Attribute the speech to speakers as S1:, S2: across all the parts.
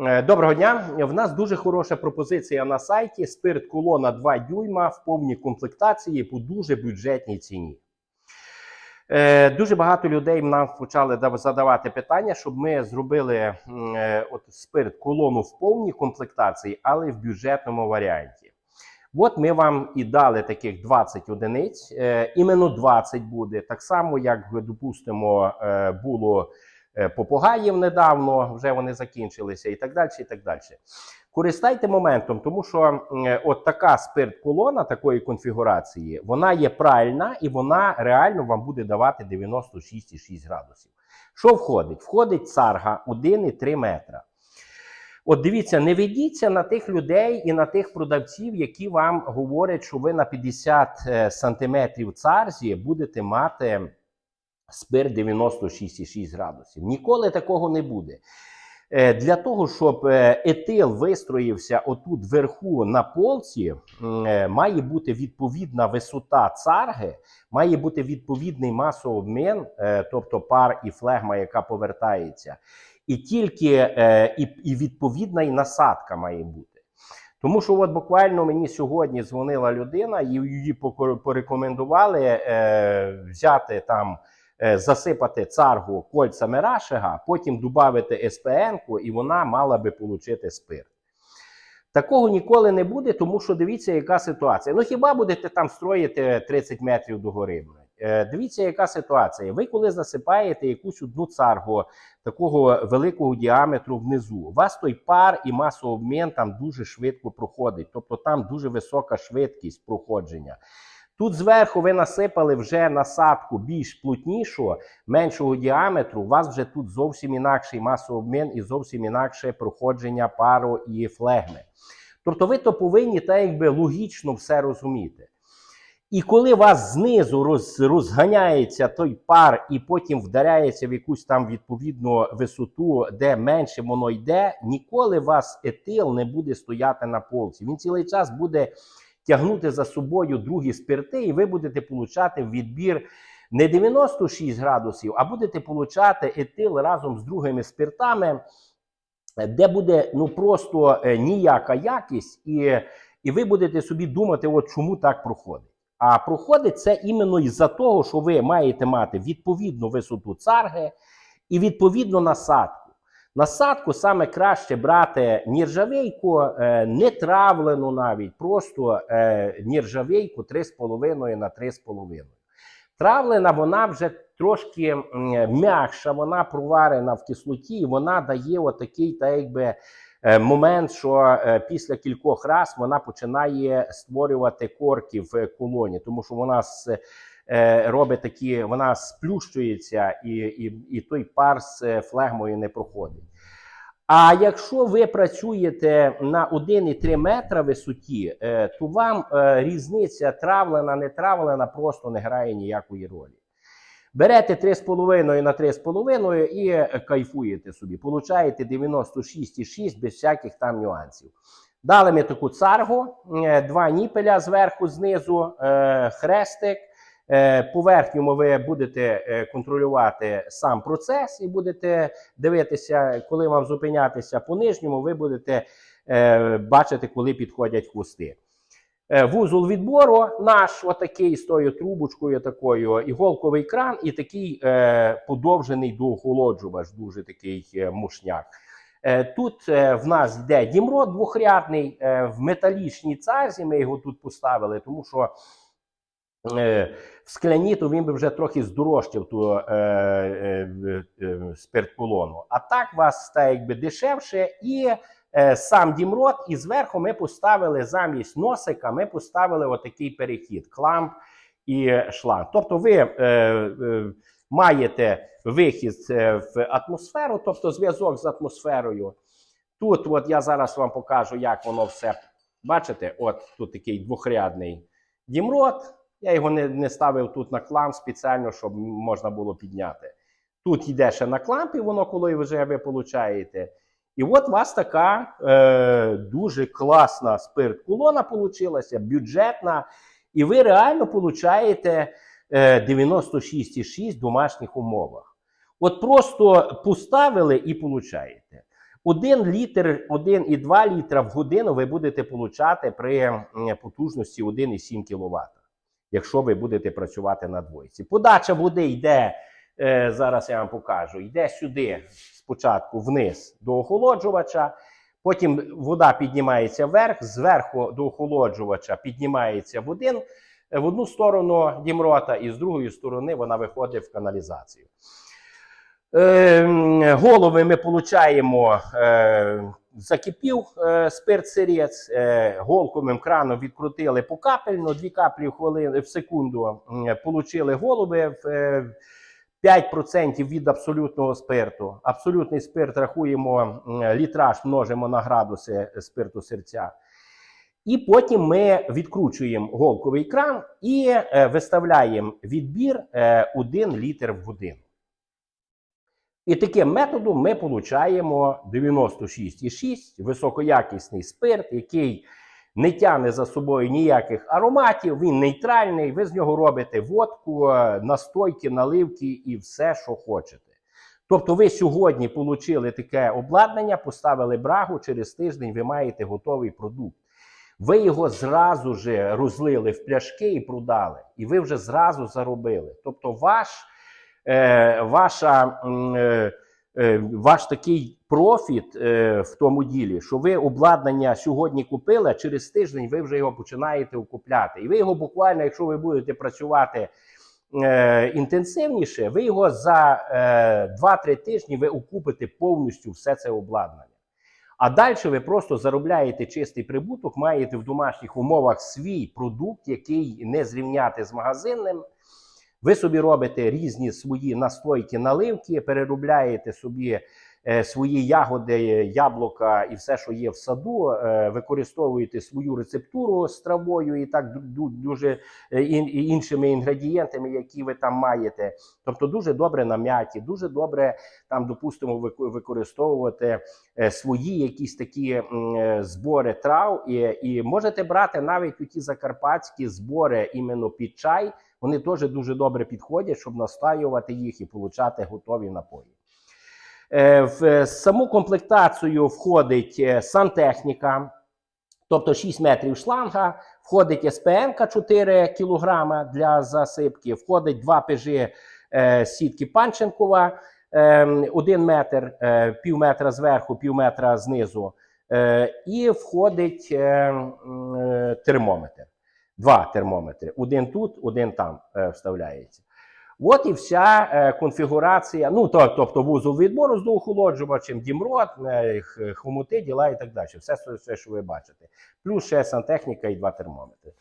S1: Е, Доброго дня. В нас дуже хороша пропозиція на сайті. Спирт колона 2 дюйма в повній комплектації по дуже бюджетній ціні. Е, Дуже багато людей нам почали задавати питання, щоб ми зробили е, от спирт колону в повній комплектації, але в бюджетному варіанті. От ми вам і дали таких 20 одиниць. Іменно 20 буде. Так само, як, допустимо, було попугаїв недавно, вже вони закінчилися, і так далі. і так далі. Користайте моментом, тому що е, от така спирт-колона такої конфігурації, вона є правильна і вона реально вам буде давати 96,6 градусів. Що входить? Входить царга 1,3 метра. От дивіться, не ведіться на тих людей і на тих продавців, які вам говорять, що ви на 50 е, сантиметрів царзі будете мати спирт 96,6 градусів. Ніколи такого не буде. Е, Для того, щоб е, етил вистроївся отут вверху на полці, е, має бути відповідна висота царги, має бути відповідний масообмін, тобто пар і флегма, яка повертається, і тільки і, відповідна і насадка має бути. Тому що от буквально мені сьогодні дзвонила людина, її порекомендували взяти там, засипати царгу кольцями рашига, потім додати СПН-ку, і вона мала би отримати спирт. Такого ніколи не буде, тому що дивіться, яка ситуація. Ну хіба будете там строїти 30 метрів до гори? Е, Дивіться, яка ситуація. Ви коли засипаєте якусь одну царгу такого великого діаметру внизу, у вас той пар і масообмін там дуже швидко проходить, тобто там дуже висока швидкість проходження. Тут зверху ви насипали вже насадку більш плотнішу, меншого діаметру. У вас вже тут зовсім інакший масообмін і зовсім інакше проходження пару і флегми. Тобто, ви то повинні так якби логічно все розуміти. І коли вас знизу роз, розганяється той пар і потім вдаряється в якусь там відповідну висоту, де менше воно йде, ніколи вас етил не буде стояти на полці. Він цілий час буде тягнути за собою другі спирти, і ви будете получати відбір не 96 градусів, а будете получати етил разом з другими спиртами, де буде ну просто е, ніяка якість, і, і ви будете собі думати, от чому так проходить. А проходить це іменно із-за того, що ви маєте мати відповідну висоту царги і відповідну насадку. Насадку саме краще брати нержавейку, е, не травлену навіть, просто е, нержавейку 3,5 на 3,5. Травлена вона вже трошки м'якша, вона проварена в кислоті, і вона дає отакий, та якби. е, Момент, що після кількох раз вона починає створювати корки в колоні, тому що вона е, робить такі, вона сплющується і, і, і той пар з е, флегмою не проходить. А якщо ви працюєте на 1,3 метра висоті, е, то вам е, різниця травлена, не травлена просто не грає ніякої ролі. Берете 3,5 на 3,5 і е, кайфуєте собі. Получаєте 96,6 без всяких там нюансів. Дали ми таку царгу, е, два ніпеля зверху, знизу, е, хрестик. Е, По верхньому ви будете е, контролювати сам процес і будете дивитися, коли вам зупинятися по нижньому, ви будете е, бачити, коли підходять хвости. Вузол відбору наш, отакий з тою трубочкою, такою, іголковий кран, і такий подовжений доохолоджувач, дуже такий мушняк. Тут в нас йде дімрот двохрядний в металічній царзі. Ми його тут поставили, тому що в скляні то він би вже трохи здорожчав ту е, е, е, спирт-колону. А так вас стає якби дешевше і е, сам дімрот, і зверху ми поставили замість носика, ми поставили отакий перехід: кламп і шланг. Тобто ви е, е, маєте вихід е, в атмосферу, тобто зв'язок з атмосферою. Тут, от я зараз вам покажу, як воно все. Бачите, от тут такий двохрядний дімрот. Я його не, не ставив тут на кламп спеціально, щоб можна було підняти. Тут йде ще на клампі, воно коли вже ви получаєте. І от у вас така е, дуже класна спирт-колона получилася, бюджетна, і ви реально получаєте е, 96,6 в домашніх умовах. От просто поставили і получаєте. 1 літр, 1,2 літра в годину ви будете получати при потужності 1,7 кВт, якщо ви будете працювати на двойці. Подача води йде, е, зараз я вам покажу, йде сюди спочатку вниз до охолоджувача, потім вода піднімається вверх, зверху до охолоджувача піднімається в один в одну сторону дімрота, і з другої сторони вона виходить в каналізацію. Е, голови ми получаємо, е, закипів е, спирт сирець, е, голковим краном відкрутили покапельно, дві каплі в, хвилин, в секунду, м, получили голови е, 5% від абсолютного спирту. Абсолютний спирт рахуємо літраж, множимо на градуси спирту серця. І потім ми відкручуємо голковий кран і е, виставляємо відбір е, 1 літр в годину. І таким методом ми получаємо 96,6 високоякісний спирт, який не тягне за собою ніяких ароматів, він нейтральний. Ви з нього робите водку, настойки, наливки і все, що хочете. Тобто, ви сьогодні отримали таке обладнання, поставили брагу, через тиждень ви маєте готовий продукт. Ви його зразу ж розлили в пляшки і продали, і ви вже зразу заробили. Тобто, ваш, е, ваша, е, е, ваш такий профіт е, в тому ділі, що ви обладнання сьогодні купили, а через тиждень ви вже його починаєте окупляти. І ви його буквально, якщо ви будете працювати е, інтенсивніше, ви його за е, 2-3 тижні ви окупите повністю все це обладнання. А далі ви просто заробляєте чистий прибуток, маєте в домашніх умовах свій продукт, який не зрівняти з магазинним. Ви собі робите різні свої настойки, наливки, переробляєте собі свої ягоди, яблука і все, що є в саду, е, використовуєте свою рецептуру з травою і так ду- ду- дуже е, іншими інгредієнтами, які ви там маєте. Тобто дуже добре на м'яті, дуже добре там, допустимо, використовувати е, свої якісь такі е, збори трав, і, і можете брати навіть у ті закарпатські збори іменно під чай. Вони теж дуже добре підходять, щоб настаювати їх і получати готові напої. Е, В е, саму комплектацію входить е, сантехніка, тобто 6 метрів шланга, входить СПН 4 кг для засипки, входить 2 пежі сітки Панченкова, 1 метр, е, пів метра зверху, пів метра знизу, і входить термометр. Два термометри. Один тут, один там вставляється. От і вся е, конфігурація. Ну, то, тобто вузол відбору з доохолоджувачем, дімрот, е, хомути, діла і так далі. Все, все, що ви бачите. Плюс ще сантехніка і два термометри.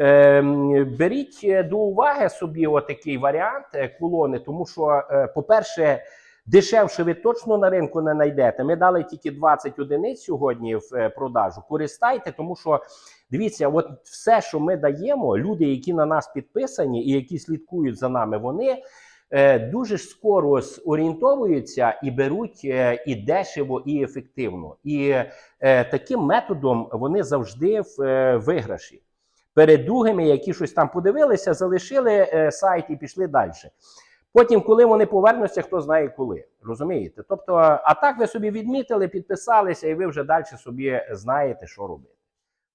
S1: Ем, беріть е, до уваги собі отакий варіант е, колони, тому що, е, по-перше, дешевше ви точно на ринку не знайдете. Ми дали тільки 20 одиниць сьогодні в е, продажу. Користайте, тому що дивіться, от все, що ми даємо, люди, які на нас підписані і які слідкують за нами, вони. е, Дуже скоро орієнтовуються і беруть е, і дешево, і ефективно. І е, таким методом вони завжди в е, виграші перед другими, які щось там подивилися, залишили е, сайт і пішли далі. Потім, коли вони повернуться, хто знає коли. Розумієте? Тобто, а так ви собі відмітили, підписалися, і ви вже далі собі знаєте, що робити.